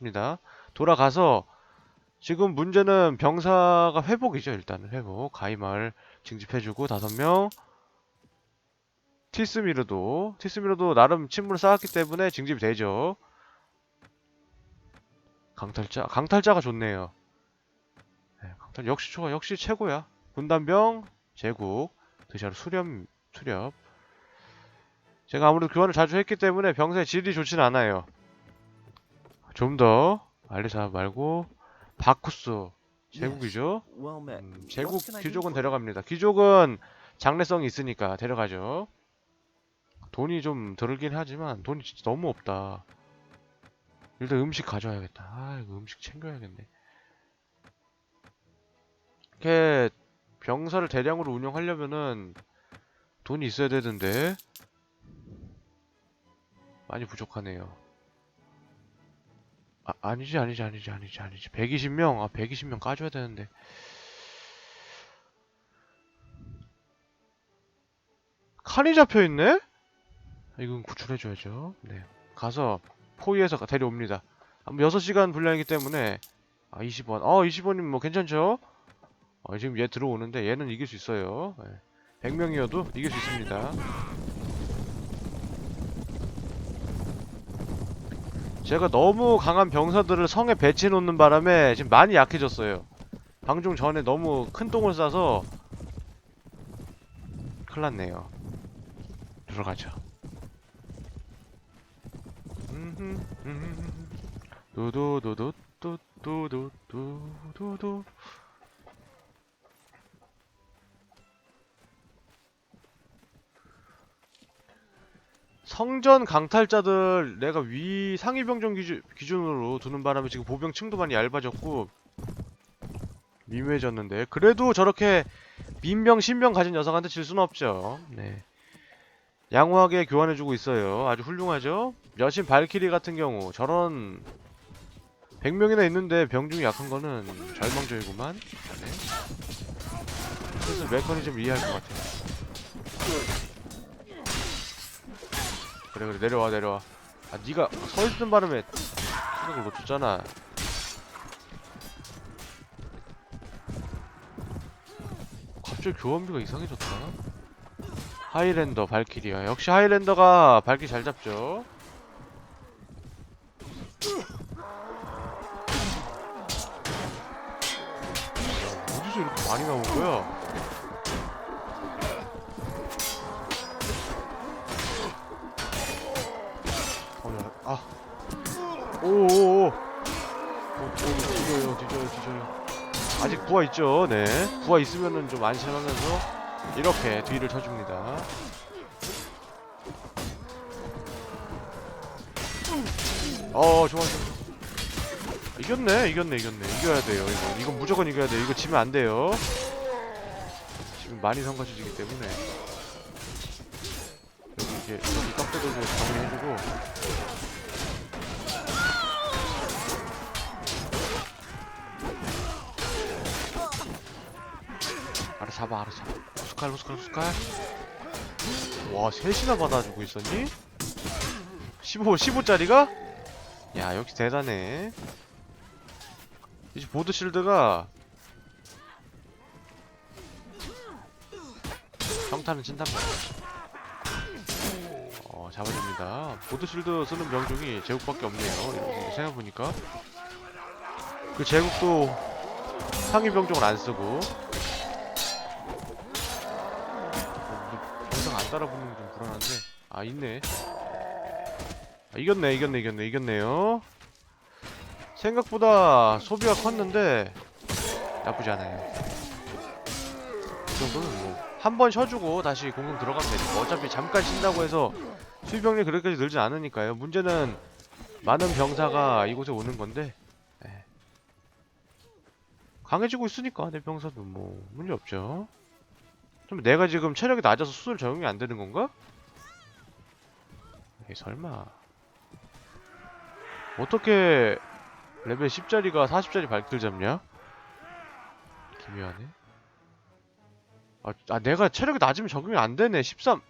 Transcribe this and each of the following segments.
입니다. 돌아가서 지금 문제는 병사가 회복이죠. 일단은 회복. 가이마을 징집해주고 다섯 명. 티스미르도 티스미르도 나름 침몰을 쌓았기 때문에 징집이 되죠. 강탈자 강탈자가 좋네요. 네, 강탈 역시 좋아 역시 최고야. 군단병 제국 드샤르 수렴 수렵. 제가 아무래도 교환을 자주 했기 때문에 병사의 질이 좋진 않아요. 좀 더 알리사 말고 바쿠스 제국이죠. 음, 제국 귀족은? 데려갑니다. 귀족은 장래성이 있으니까 데려가죠. 돈이 좀 들긴 하지만 돈이 진짜 너무 없다. 일단 음식 가져와야겠다. 아 이거 음식 챙겨야겠네. 이렇게 병사를 대량으로 운영하려면은 돈이 있어야 되는데 많이 부족하네요. 아, 아니지 아니지 아니지 아니지 아니지. 120명 아 120명 까줘야 되는데. 칸이 잡혀있네? 이건 구출해줘야죠. 네. 가서 포위해서 가- 데려옵니다. 아마 6시간 분량이기 때문에 아 20원. 어 20원이면 뭐 괜찮죠? 어, 지금 얘 들어오는데 얘는 이길 수 있어요. 네. 100명이어도 이길 수 있습니다 제가 너무 강한 병사들을 성에 배치해 놓는 바람에 지금 많이 약해졌어요. 방중 전에 너무 큰 똥을 싸서 큰일 났네요. 들어가죠. 음흠, 음흠. 두두두두 뚜뚜두두두두 성전 강탈자들 내가 위 상위 병정 기준, 기준으로 두는 바람에 지금 보병 층도 많이 얇아졌고 미묘해졌는데 그래도 저렇게 민병 신병 가진 녀석한테 질 수는 없죠. 네. 양호하게 교환해주고 있어요. 아주 훌륭하죠. 여신 발키리 같은 경우 저런 100명이나 있는데 병중이 약한 거는 절망적이구만. 네. 그래서 메커니즘 이해할 것 같아요. 그래 그래. 내려와 내려와. 아 니가 서있는 바람에 생각을 놓쳤잖아. 갑자기 교환비가 이상해졌다. 하이랜더 발키리야. 역시 하이랜더가 발키리 잘 잡죠. 어디서 이렇게 많이 나온 거야 오오오. 오, 오, 뒤져요, 뒤져요, 뒤져요. 아직 부하 있죠, 네. 부하 있으면은 좀 안심하면서 이렇게 뒤를 쳐줍니다. 어, 좋아, 좋아. 이겼네, 이겼네, 이겼네. 이겨야 돼요, 이거. 이건 무조건 이겨야 돼요. 이거 지면 안 돼요. 지금 많이 성가시지기 때문에. 여기 이제 여기 떡대들도 정리해주고 잡아 알아 잡아 후스칼 후스칼 후스칼 와 셋이나 받아주고 있었니? 15 15짜리가? 야 역시 대단해 이제 보드 실드가 평타는 친단 말이야 어, 잡아줍니다. 보드 실드 쓰는 명중이 제국밖에 없네요. 생각해보니까. 그 제국도 상위 병종을 안 쓰고. 따라 붙는 게 좀 불안한데. 아, 있네. 아, 이겼네, 이겼네, 이겼네, 이겼네요. 생각보다 소비가 컸는데, 나쁘지 않아요. 이 정도는 뭐. 한 번 쉬어주고 다시 공격 들어가면 되니까 어차피 잠깐 쉰다고 해서 수비병력이 그렇게까지 늘지 않으니까요 문제는 많은 병사가 이곳에 오는 건데 예. 강해지고 있으니까 내 병사도 뭐 문제 없죠 좀 내가 지금 체력이 낮아서 수술 적용이 안 되는 건가? 에이 설마. 어떻게 레벨 10짜리가 40짜리 발길 잡냐? 기묘하네. 아, 아 내가 체력이 낮으면 적용이 안 되네. 13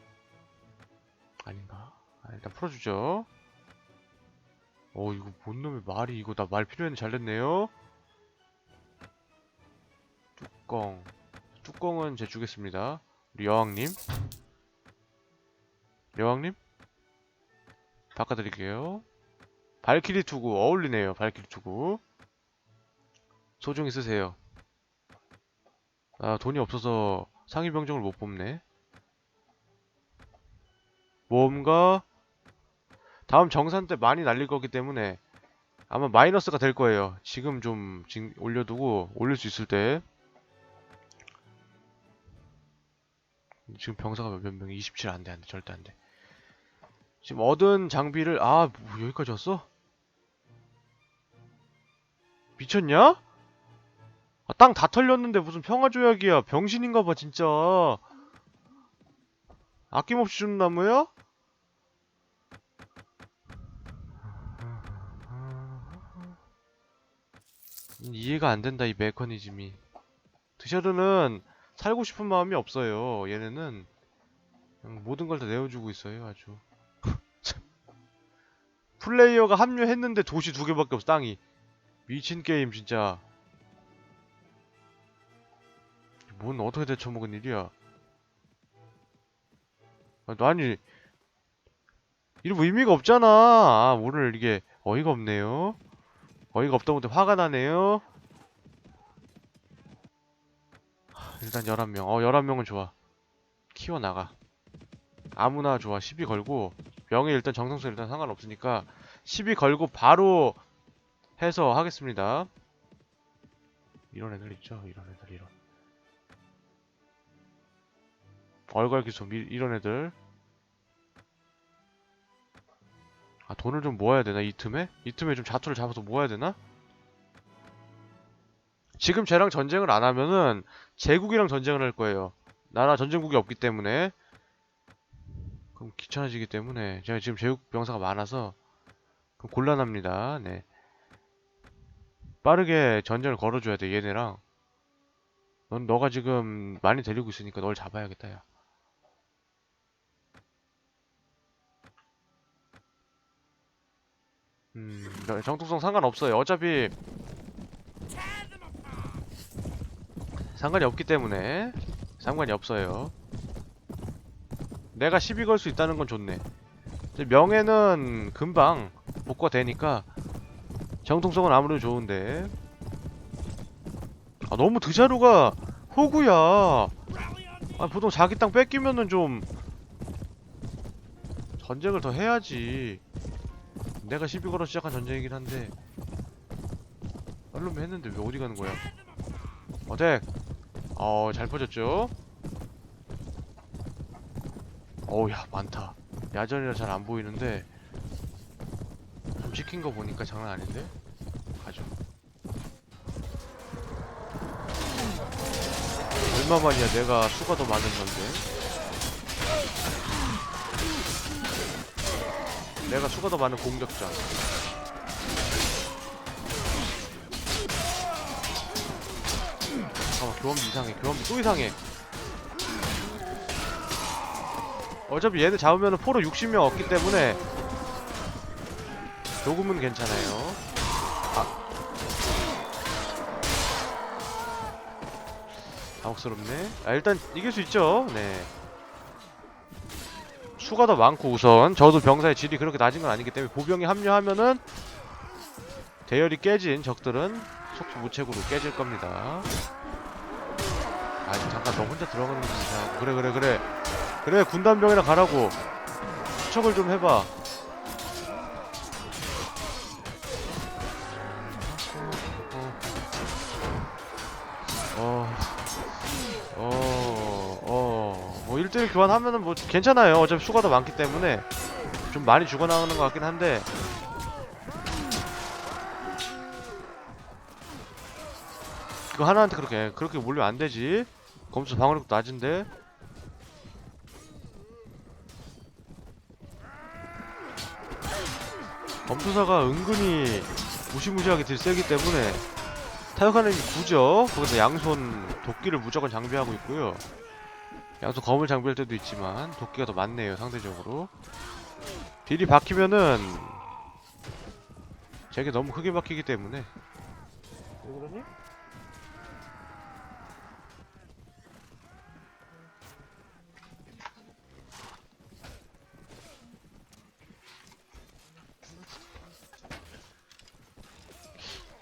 아닌가? 아, 일단 풀어주죠. 어 이거 뭔 놈의 말이 이거 나 말 필요했는데 잘 됐네요. 뚜껑 뚜껑은 제 주겠습니다. 우리 여왕님. 여왕님? 바꿔드릴게요. 발키리 투구 어울리네요 발키리 투구. 소중히 쓰세요. 아 돈이 없어서 상위 병정을 못 뽑네. 모험가? 다음 정산 때 많이 날릴 거기 때문에 아마 마이너스가 될 거예요. 지금 좀 진- 올려두고 올릴 수 있을 때 지금 병사가 몇 명? 27 안 돼, 안 돼, 절대 안 돼. 지금 얻은 장비를 아 뭐, 여기까지 왔어? 미쳤냐? 아, 땅 다 털렸는데 무슨 평화조약이야? 병신인가봐 진짜. 아낌없이 주는 나무야? 이해가 안 된다 이 메커니즘이 드셔르는 살고 싶은 마음이 없어요. 얘네는 모든 걸 다 내어주고 있어요 아주. 참. 플레이어가 합류했는데 도시 두 개밖에 없어 땅이. 미친 게임 진짜. 뭔 어떻게 대처먹은 일이야? 아, 너 아니 이런 의미가 없잖아. 아 오늘 이게 어이가 없네요. 어이가 없다 보니 화가 나네요. 일단 11명. 어, 11명은 좋아. 키워나가. 아무나 좋아. 12 걸고. 명예 일단 정성수 일단 상관없으니까 12 걸고 바로 해서 하겠습니다. 이런 애들 있죠? 이런 애들, 이런. 얼갈 기소, 미- 이런 애들. 아 돈을 좀 모아야 되나 이 틈에? 이 틈에 좀 자투를 잡아서 모아야 되나? 지금 쟤랑 전쟁을 안 하면은 제국이랑 전쟁을 할 거예요. 나라 전쟁국이 없기 때문에 그럼 귀찮아지기 때문에 제가 지금 제국 병사가 많아서 그럼 곤란합니다. 네. 빠르게 전쟁을 걸어줘야 돼 얘네랑. 넌 너가 지금 많이 데리고 있으니까 널 잡아야겠다 야. 음, 너- 정통성 상관없어요. 어차피 상관이 없기 때문에 상관이 없어요. 내가 시비 걸 수 있다는 건 좋네. 명예는 금방 복구가 되니까 정통성은 아무래도 좋은데. 아, 너무 드자루가 호구야. 아, 보통 자기 땅 뺏기면은 좀 전쟁을 더 해야지. 내가 시비 걸어 시작한 전쟁이긴 한데 얼른 했는데 왜 어디 가는 거야? 어택! 어, 잘 퍼졌죠? 어우, 야, 많다. 야전이라 잘 안 보이는데 좀 찍힌 거 보니까 장난 아닌데? 가죠. 얼마만이야 내가 수가 더 많은 건데? 내가 수가 더 많은 공격자. 교환비 이상해. 교환비 또 이상해. 어차피 얘들 잡으면 포로 60명 없기 때문에 조금은 괜찮아요. 아. 당혹스럽네. 아, 일단 이길 수 있죠. 네. 수가 더 많고 우선 저도 병사의 질이 그렇게 낮은 건 아니기 때문에 보병이 합류하면은 대열이 깨진 적들은 속수 무책으로 깨질 겁니다. 아 잠깐 너 혼자 들어가는 거 이상하고 그래 그래 그래. 그래 군단병이랑 가라고. 수척을 좀 해봐. 어, 어, 어, 뭐 1대1 교환하면은 뭐 괜찮아요. 어차피 수가 더 많기 때문에. 좀 많이 죽어나가는 것 같긴 한데. 그거 하나한테 그렇게 그렇게 몰리면 안 되지. 검수 방어력도 낮은데. 검투사가 은근히 무시무시하게 딜 세기 때문에 타격하는 게 구죠. 거기서 양손 도끼를 무조건 장비하고 있고요. 양손 검을 장비할 때도 있지만 도끼가 더 많네요 상대적으로. 딜이 박히면은 되게 너무 크게 박히기 때문에 왜 그러니?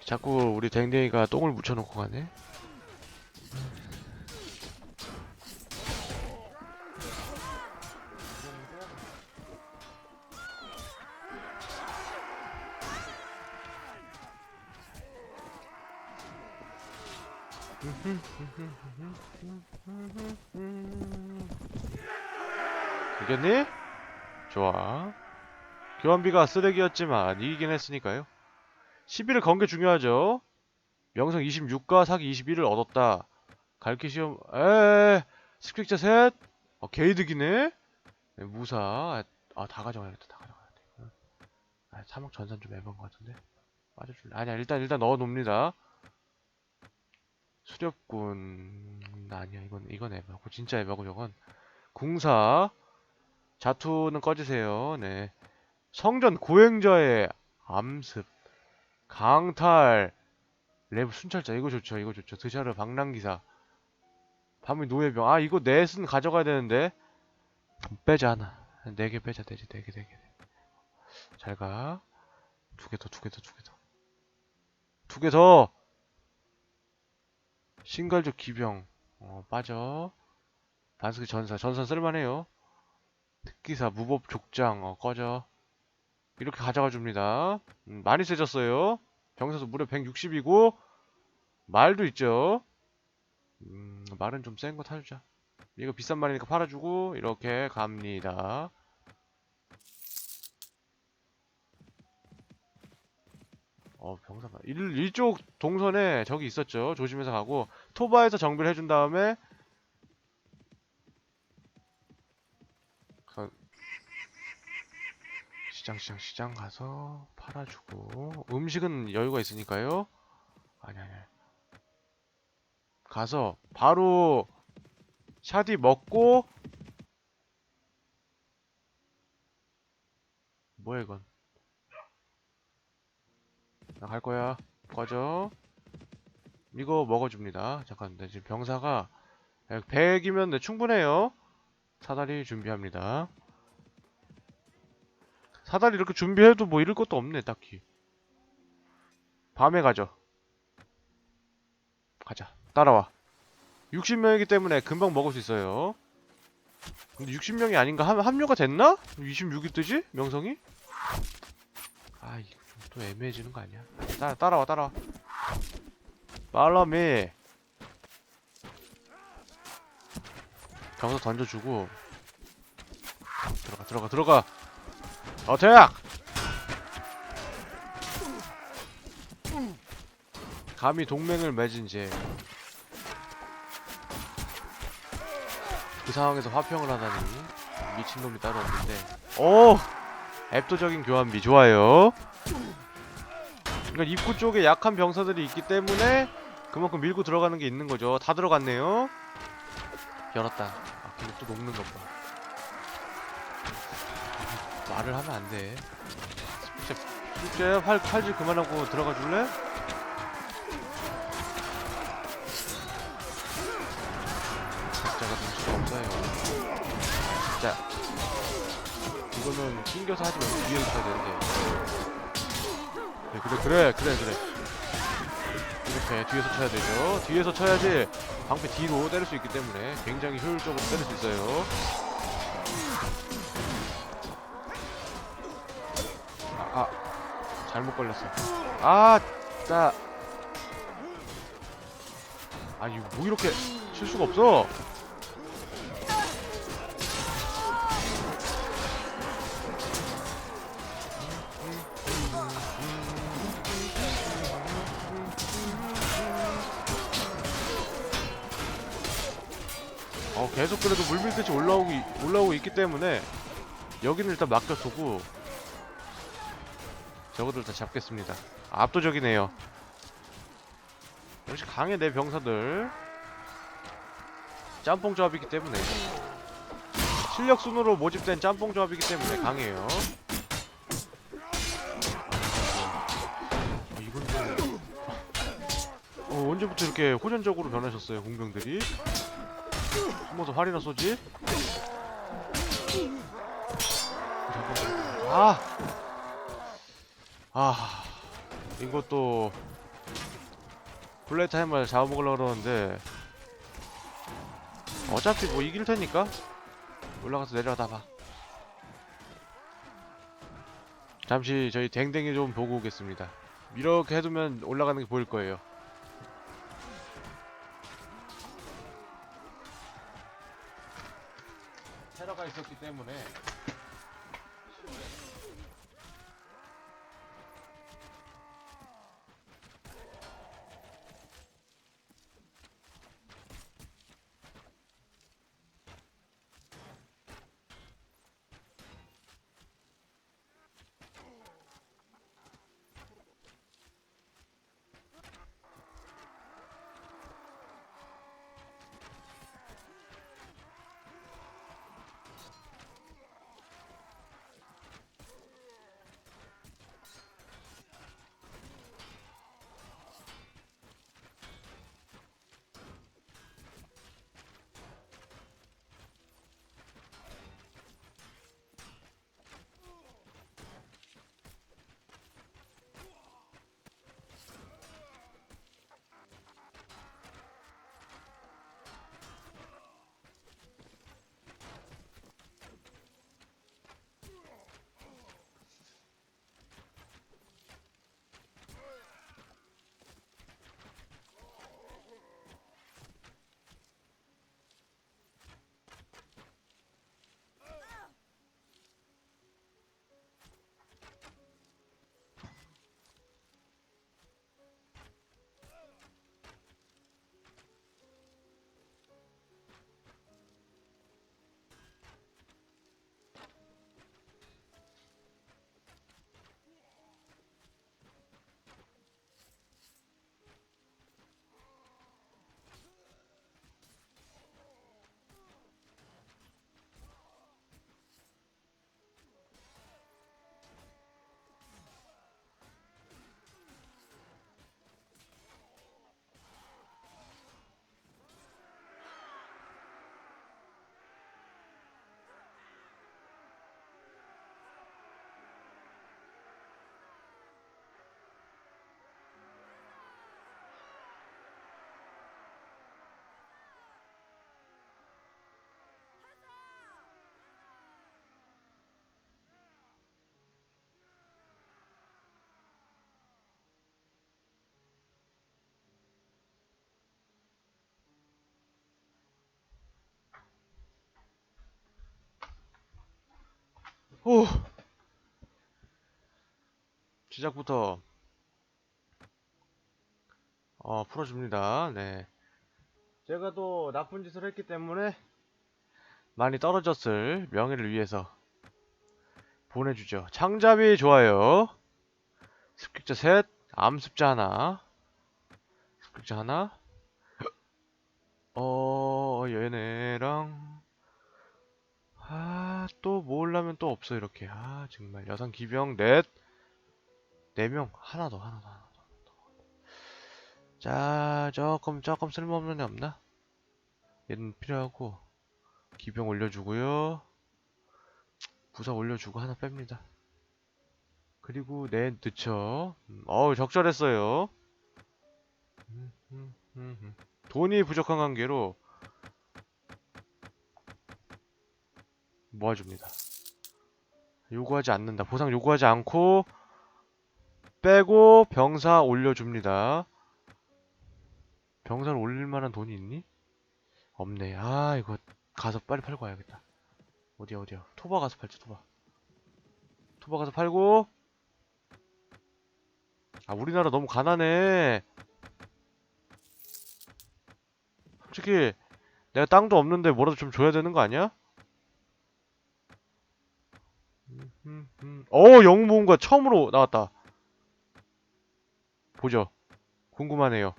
자꾸 우리 댕댕이가 똥을 묻혀놓고 가네. 이겼니? 좋아. 교환비가 쓰레기였지만 이기긴 했으니까요. 11을 건 게 중요하죠. 명성 26과 사기 21을 얻었다. 갈키 시험, 에 스크릭자 셋. 어, 게이득이네. 네, 무사. 아, 다 가져가야겠다. 다 가져가야 돼. 아, 3억 전산 좀 애매한 것 같은데. 빠져줄래? 아니야, 일단, 일단 넣어 놓습니다. 수렵군. 아니야, 이건, 이건 애매하고. 진짜 애매하고, 저건. 궁사. 자투는 꺼지세요. 네. 성전 고행자의 암습. 강탈. 랩 순찰자. 이거 좋죠. 이거 좋죠. 드샤르 방랑기사. 밤의 노예병. 아, 이거 넷은 가져가야 되는데. 빼자, 하나. 네 개 빼자. 되지. 네 개, 네 개. 잘 가. 두 개 더, 두 개 더, 두 개 더. 두 개 더! 신갈적 기병. 어, 빠져. 반스크 전사. 전사 쓸만해요. 특기사, 무법 족장. 어, 꺼져. 이렇게 가져가 줍니다. 음, 많이 세졌어요. 병사수 무려 160이고, 말도 있죠. 음, 말은 좀 센 거 타주자. 이거 비싼 말이니까 팔아주고, 이렇게 갑니다. 어, 병사 말. 일, 이쪽 동선에 저기 있었죠. 조심해서 가고, 토바에서 정비를 해준 다음에, 시장, 시장, 시장 가서 팔아주고, 음식은 여유가 있으니까요. 아니, 아니. 가서, 바로, 샤디 먹고, 뭐야, 이건. 나 갈 거야. 꺼져. 이거 먹어줍니다. 잠깐, 네, 지금 병사가 100이면 네, 충분해요. 사다리 준비합니다. 사다리 이렇게 준비해도 뭐 잃을 것도 없네, 딱히. 밤에 가죠. 가자. 따라와. 60명이기 때문에 금방 먹을 수 있어요. 근데 60명이 아닌가? 함, 합류가 됐나? 26이 뜨지? 명성이? 아, 이거 좀 또 애매해지는 거 아니야? 따라, 따라와, 따라와. 팔로미. 병사 던져주고. 들어가, 들어가, 들어가. 어택! 감히 동맹을 맺은 제. 그 상황에서 화평을 하다니 미친놈이 따로 없는데. 오! 앱도적인 교환비. 좋아요. 그러니까 입구 쪽에 약한 병사들이 있기 때문에 그만큼 밀고 들어가는 게 있는 거죠. 다 들어갔네요. 열었다. 아 근데 또 녹는 것봐 말을 하면 안돼 숙제 숙제 팔, 팔질 그만하고 들어가 줄래? 각자가 될 수가 없어요. 진짜 이거는 튕겨서 하지 말고 뒤에서 쳐야 되는데. 네, 그래 그래 그래 그래. 이렇게 뒤에서 쳐야 되죠. 뒤에서 쳐야지 방패 뒤로 때릴 수 있기 때문에 굉장히 효율적으로 때릴 수 있어요. 잘못 걸렸어. 아, 나 아니 뭐 이렇게 칠 수가 없어. 어 계속 그래도 물밀듯이 올라오고 이- 올라오고 있기 때문에 여기는 일단 맡겨두고 저거들 다 잡겠습니다. 압도적이네요. 역시 강해 내 병사들. 짬뽕 조합이기 때문에. 실력 순으로 모집된 짬뽕 조합이기 때문에 강해요. 어, 이건 좀... 어, 언제부터 이렇게 호전적으로 변하셨어요 공병들이? 한 번 더 활이나 쏘지? 아! 아 이것도 블레이트 타임을 잡아먹으려고 그러는데 어차피 뭐 이길 테니까 올라가서 내려가다 봐. 잠시 저희 댕댕이 좀 보고 오겠습니다. 이렇게 해두면 올라가는 게 보일 거예요 오. 시작부터. 어 풀어줍니다. 네. 제가 또 나쁜 짓을 했기 때문에 많이 떨어졌을 명예를 위해서 보내주죠. 창잡이 좋아요. 습격자 셋 암습자 하나. 습격자 하나. 어 얘네랑 아, 또 모으려면 또 없어, 이렇게. 아, 정말. 여성 기병 넷. 네 명. 하나 더, 하나 더, 하나 더. 자, 조금, 조금 쓸모없는 애 없나? 얘는 필요하고. 기병 올려주고요. 부사 올려주고 하나 뺍니다. 그리고 네, 늦죠. 음, 어우, 적절했어요. 음, 음, 음, 음. 돈이 부족한 관계로 모아줍니다. 요구하지 않는다. 보상 요구하지 않고 빼고 병사 올려줍니다. 병사를 올릴 만한 돈이 있니? 없네. 아 이거 가서 빨리 팔고 와야겠다. 어디야 어디야. 토바 가서 팔자 토바. 토바 가서 팔고 아 우리나라 너무 가난해. 솔직히 내가 땅도 없는데 뭐라도 좀 줘야 되는 거 아니야? 어, 영웅 모험가 처음으로 나왔다. 보죠. 궁금하네요.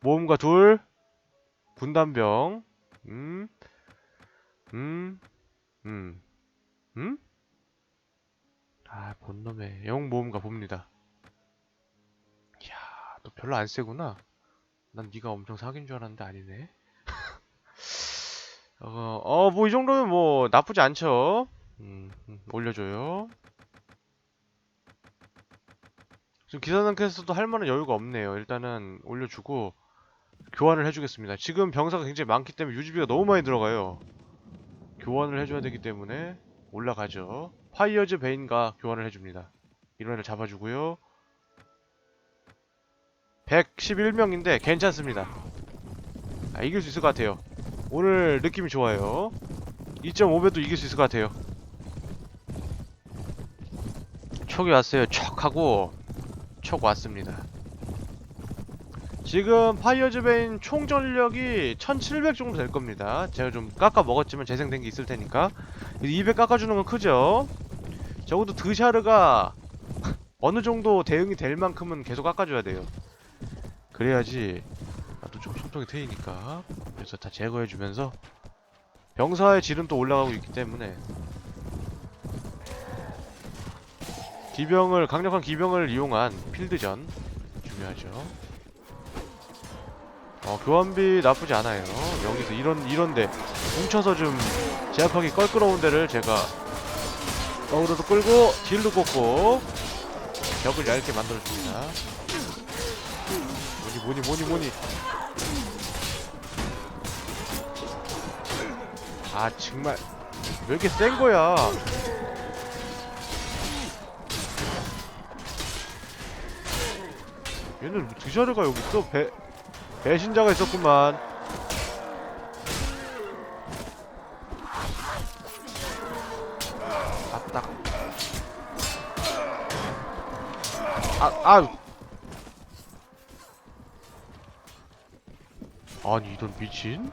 모험가 둘, 군단병, 음, 음, 음, 음? 아, 본놈의 영웅 모험가 봅니다. 이야, 너 별로 안 세구나. 난 네가 엄청 사귄 줄 알았는데 아니네. 어, 어, 뭐 이 정도면 뭐 나쁘지 않죠. 음, 음, 올려줘요. 지금 기사단 퀘스트도 할 만한 여유가 없네요. 일단은 올려주고 교환을 해주겠습니다. 지금 병사가 굉장히 많기 때문에 유지비가 너무 많이 들어가요. 교환을 해줘야 되기 때문에 올라가죠. 파이어즈 베인과 교환을 해줍니다. 이런 애를 잡아주고요. 111명인데 괜찮습니다. 아, 이길 수 있을 것 같아요. 오늘 느낌이 좋아요. 2.5배도 이길 수 있을 것 같아요. 촉이 왔어요. 촉 하고 촉 왔습니다. 지금 파이어즈 베인 총 전력이 1700 정도 될 겁니다. 제가 좀 깎아 먹었지만 재생된 게 있을 테니까 200 깎아주는 건 크죠. 적어도 드샤르가 어느 정도 대응이 될 만큼은 계속 깎아줘야 돼요. 그래야지 나도 좀 소통이 트이니까 그래서 다 제거해주면서 병사의 질은 또 올라가고 있기 때문에 기병을 강력한 기병을 이용한 필드전 중요하죠. 어 교환비 나쁘지 않아요. 여기서 이런 이런데 뭉쳐서 좀 제압하기 껄끄러운 데를 제가 어그로도 끌고 딜도 꽂고 벽을 얇게 만들어줍니다. 뭐니 뭐니 뭐니 뭐니 아 정말 왜 이렇게 센 거야 얘는 뭐 드셔르가 여기 있어? 배 배신자가 있었구만. 아딱 아, 아. 아니 이런 미친